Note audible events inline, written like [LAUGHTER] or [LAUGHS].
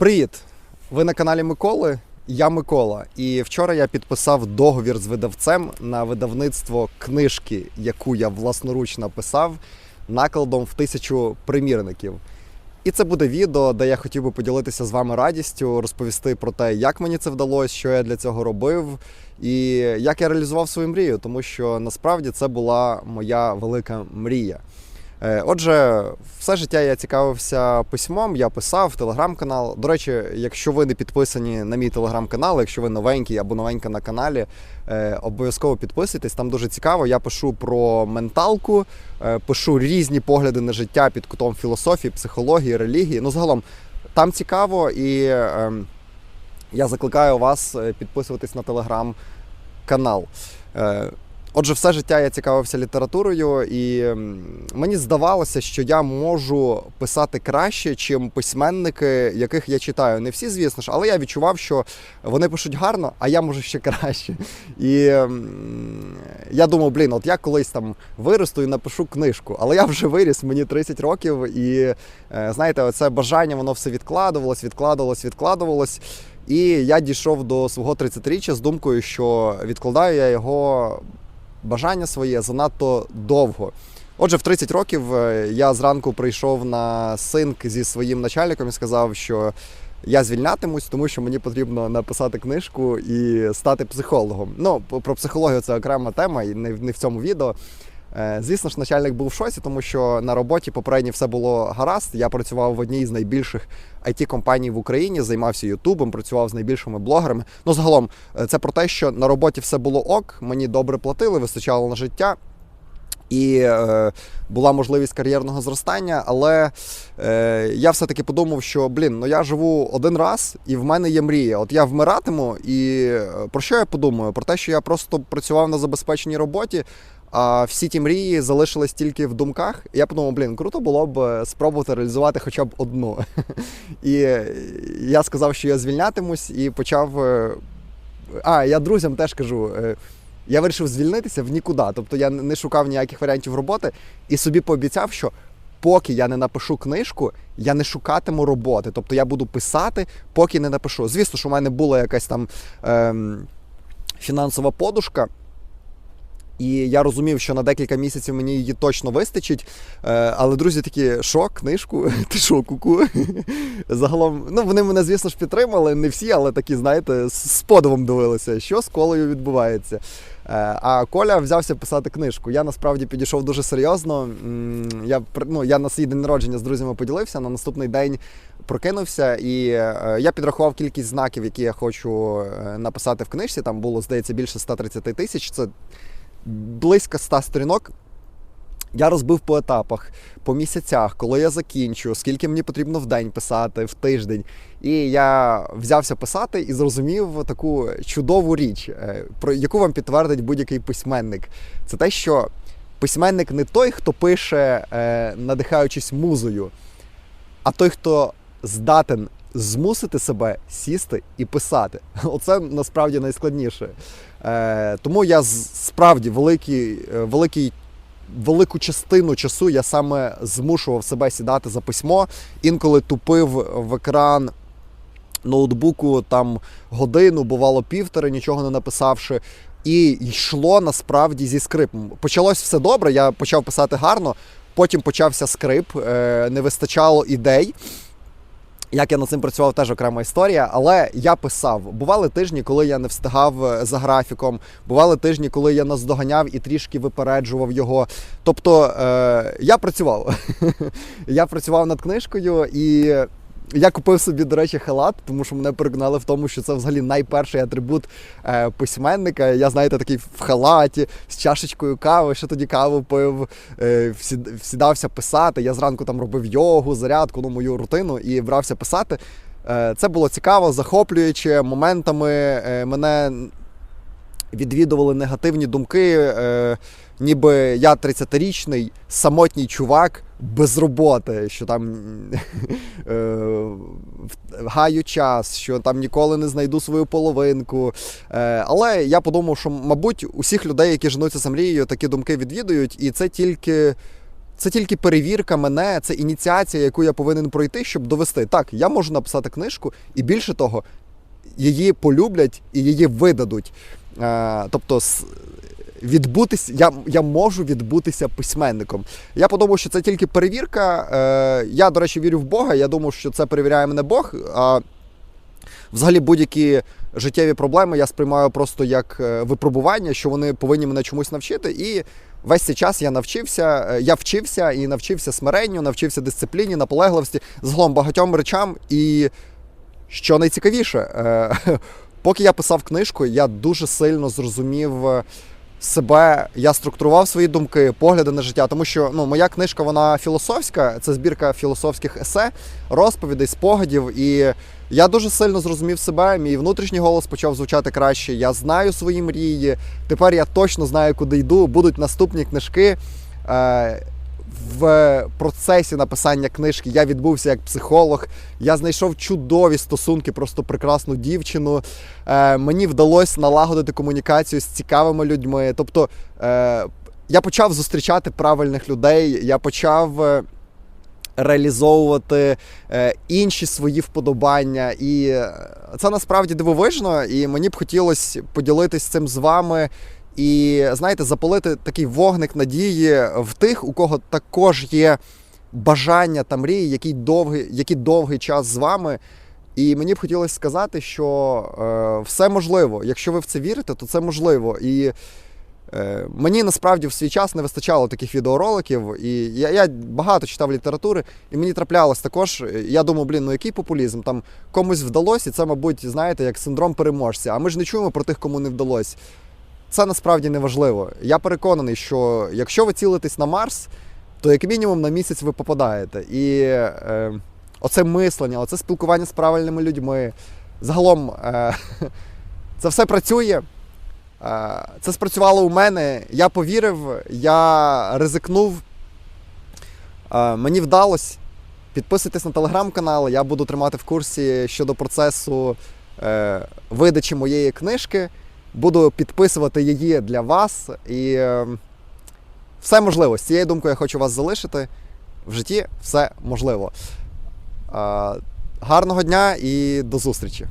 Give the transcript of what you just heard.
Привіт! Ви на каналі Миколи. Я Микола. І вчора я підписав договір з видавцем на видавництво книжки, яку я власноруч написав, накладом в тисячу примірників. І це буде відео, де я хотів би поділитися з вами радістю, розповісти про те, як мені це вдалося, що я для цього робив, і як я реалізував свою мрію, тому що насправді це була моя велика мрія. Е, Отже, все життя я цікавився письмом, я писав телеграм-канал. До речі, якщо ви не підписані на мій телеграм-канал, якщо ви новенький або новенька на каналі, е, обов'язково підписуйтесь. Там дуже цікаво. Я пишу про менталку, е, пишу різні погляди на життя під кутом філософії, психології, релігії. Ну, загалом там цікаво, і е, я закликаю вас підписуватись на телеграм-канал. Отже, все життя я цікавився літературою, і мені здавалося, що я можу писати краще, чим письменники, яких я читаю. Не всі, звісно ж, але я відчував, що вони пишуть гарно, а я можу ще краще. І я думав, блін, от я колись там виросту і напишу книжку, але я вже виріс, мені 30 років, і е, знаєте, оце бажання воно все відкладувалось, відкладувалось, відкладувалось. І я дійшов до свого 30-річчя з думкою, що відкладаю я його бажання своє занадто довго. Отже, в 30 років е, я зранку прийшов на синк зі своїм начальником і сказав, що я звільнятимусь, тому що мені потрібно написати книжку і стати психологом. Ну, про психологію це окрема тема, і не в цьому відео. Е, Звісно ж, начальник був в шоці, тому що на роботі попередньо все було гаразд. Я працював в одній з найбільших it компаній в Україні, займався Ютубом, працював з найбільшими блогерами. Ну, загалом, е, це про те, що на роботі все було ок, мені добре платили, вистачало на життя. І е, була можливість кар'єрного зростання, але е, я все-таки подумав, що блін, ну я живу один раз, і в мене є мрія. От я вмиратиму, і е, про що я подумаю? Про те, що я просто працював на забезпеченій роботі, а всі ті мрії залишились тільки в думках. Я подумав, блін, круто було б е, спробувати реалізувати хоча б одну. [LAUGHS] І е, я сказав, що я звільнятимусь, і почав. А, я друзям теж кажу. Я вирішив звільнитися в нікуди. Тобто я не шукав ніяких варіантів роботи і собі пообіцяв, що поки я не напишу книжку, я не шукатиму роботи. Тобто я буду писати, поки не напишу. Звісно, що в мене була якась там ем, фінансова подушка. І я розумів, що на декілька місяців мені її точно вистачить. Е, але друзі такі, що, книжку? [LAUGHS] Ти що, куку? [LAUGHS] Загалом, ну вони мене, звісно ж, підтримали, не всі, але такі, знаєте, з подивом дивилися, що з колею відбувається. Е, А Коля взявся писати книжку. Я насправді підійшов дуже серйозно. Я ну, я на свій день народження з друзями поділився. На наступний день прокинувся, і е, я підрахував кількість знаків, які я хочу написати в книжці. Там було, здається, більше 130 тисяч. Це близько 100 сторінок. Я розбив по етапах, по місяцях, коли я закінчу, скільки мені потрібно в день писати, в тиждень. І я взявся писати і зрозумів таку чудову річ, е, про яку вам підтвердить будь-який письменник. Це те, що письменник не той, хто пише, е, надихаючись музою, а той, хто здатен змусити себе сісти і писати. [LAUGHS] Оце насправді найскладніше. Е, тому я справді великий, е, великий велику частину часу я саме змушував себе сідати за письмо, інколи тупив в екран ноутбуку там годину, бувало півтори, нічого не написавши. І йшло насправді зі скрипом. Почалось все добре, я почав писати гарно, потім почався скрип, е, не вистачало ідей. Як я над цим працював, теж окрема історія, але я писав. Бували тижні, коли я не встигав е, за графіком, бували тижні, коли я наздоганяв і трішки випереджував його. Тобто е, я працював. [LAUGHS] я працював над книжкою і. Я купив собі, до речі, халат, тому що мене переконали в тому, що це взагалі найперший атрибут е, письменника. Я, знаєте, такий в халаті з чашечкою кави, ще тоді каву пив, е, всідався писати. Я зранку там робив йогу, зарядку, ну мою рутину і брався писати. Е, Це було цікаво, захоплююче. Моментами е, мене відвідували негативні думки, е, ніби я 30-річний самотній чувак без роботи, що там [LAUGHS] е, гаю час, що там ніколи не знайду свою половинку. Е, але я подумав, що, мабуть, усіх людей, які женуться за мрією, такі думки відвідують, і це тільки це тільки перевірка мене, це ініціація, яку я повинен пройти, щоб довести. Так, я можу написати книжку, і більше того, її полюблять і її видадуть. Е, тобто, відбутись, я, я можу відбутися письменником. Я подумав, що це тільки перевірка. Е, я, до речі, вірю в Бога. Я думав, що це перевіряє мене Бог. А взагалі будь-які життєві проблеми я сприймаю просто як е, випробування, що вони повинні мене чомусь навчити. І весь цей час я навчився, е, я вчився і навчився смиренню, навчився дисципліні, наполегливості, зглом багатьом речам. І що найцікавіше, е, [LAUGHS] поки я писав книжку, я дуже сильно зрозумів. Себе я структурував свої думки, погляди на життя, тому що ну моя книжка вона філософська, це збірка філософських есе, розповідей, спогадів. І я дуже сильно зрозумів себе. Мій внутрішній голос почав звучати краще. Я знаю свої мрії. Тепер я точно знаю, куди йду. Будуть наступні книжки. Е, в процесі написання книжки я відбувся як психолог. Я знайшов чудові стосунки, просто прекрасну дівчину. Е, мені вдалося налагодити комунікацію з цікавими людьми. Тобто е, я почав зустрічати правильних людей, я почав. е, Реалізовувати е, інші свої вподобання, і е, це насправді дивовижно. І мені б хотілося поділитись цим з вами і знаєте, запалити такий вогник надії в тих, у кого також є бажання та мрії, які довгий, які довгий час з вами. І мені б хотілося сказати, що е, все можливо. Якщо ви в це вірите, то це можливо. І е, мені насправді в свій час не вистачало таких відеороликів. І я, я багато читав літератури, і мені траплялось також. Я думав, блін, ну який популізм? Там комусь вдалося, і це, мабуть, знаєте, як синдром переможця. А ми ж не чуємо про тих, кому не вдалося. Це насправді не важливо. Я переконаний, що якщо ви цілитесь на Марс, то як мінімум на місяць ви попадаєте. І е, оце мислення, оце спілкування з правильними людьми. Загалом е, [LAUGHS] це все працює. Е, це спрацювало у мене. Я повірив, я ризикнув. Е, мені вдалося. Підписуйтесь на телеграм-канал, я буду тримати в курсі щодо процесу е, видачі моєї книжки. Буду підписувати її для вас. І е, все можливо. З цією думкою я хочу вас залишити. В житті все можливо. Е, гарного дня і до зустрічі!